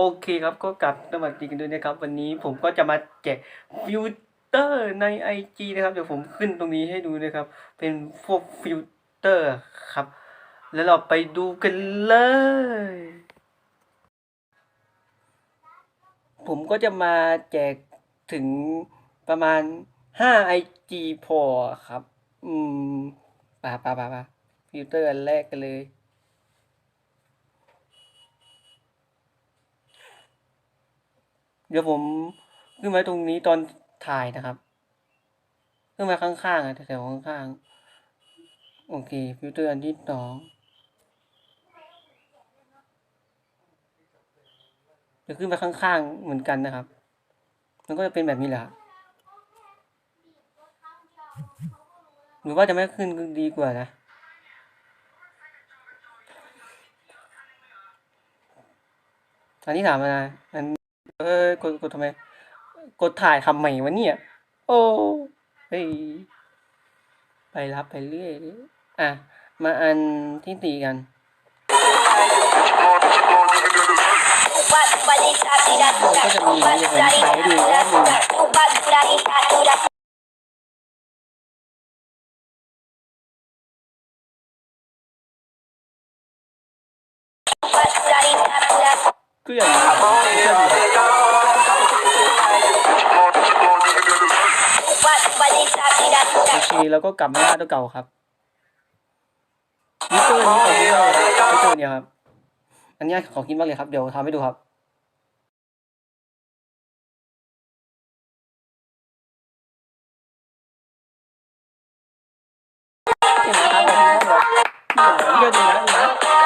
โอเคครับก็กลับสวัสดีกันด้วยนะครับ วันนี้ผมก็จะมาแจกฟิลเตอร์ใน IG นะครับเดี๋ยวผมขึ้นตรงนี้ให้ดูนะครับ เป็นพวกฟิลเตอร์ครับ แล้วเราไปดูกันเลย ผมก็จะมาแจกถึงประมาณ 5 IG พอครับ อืมปะปะปะปะฟิลเตอร์อันแรกกันเลย เดี๋ยวผมขึ้นมาตรงนี้ตอนถ่ายนะครับ ขึ้นมาข้างๆอะแถวๆข้างๆ โอเค ฟิลเตอร์อันที่สองเดี๋ยวขึ้นมาข้างๆ เหมือนกันนะครับ มันก็จะเป็นแบบนี้แหละครับหรือว่าจะไม่ขึ้นดีกว่านะ อันที่ถามมานะอัน เออกดกดทำไม กดถ่ายทำไมวะเนี่ย โอ้เฮ้ยไปรับไปเรื่อยดิอะ มาอันที่สี่กันก็จะมีอย่างนี้ผมใช้ดูว่ามันก็อย่างนี้ โอเคแล้วก็กลับมาหน้าตัวเก่าครับมิเตอร์นี้ของที่เรามิเตอร์เนี่ยครับ อันนี้ขอคิดมากเลยครับเดี๋ยวทำให้ดูครับเห็นไมครับผมเดี๋ยวดูนะดูนะ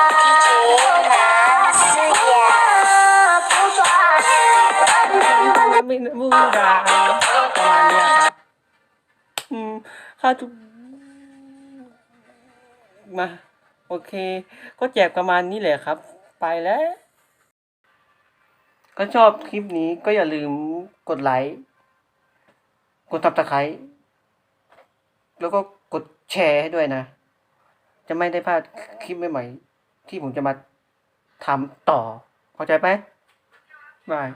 ไม่มูดาประมาณนี้ครับ อืมค่าทุกมา โอเค ก็แจกประมาณนี้แหละครับ ไปแล้ว ก็ชอบคลิปนี้ก็อย่าลืมกดไลค์กดตับตะไคร้แล้วก็กดแชร์ให้ด้วยนะ จะไม่ได้พลาดคลิปใหม่ๆที่ผมจะมาทำต่อเข้าใจไหมบาย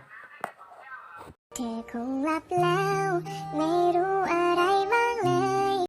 เธอคงหลับแล้ว ไม่รู้อะไรมา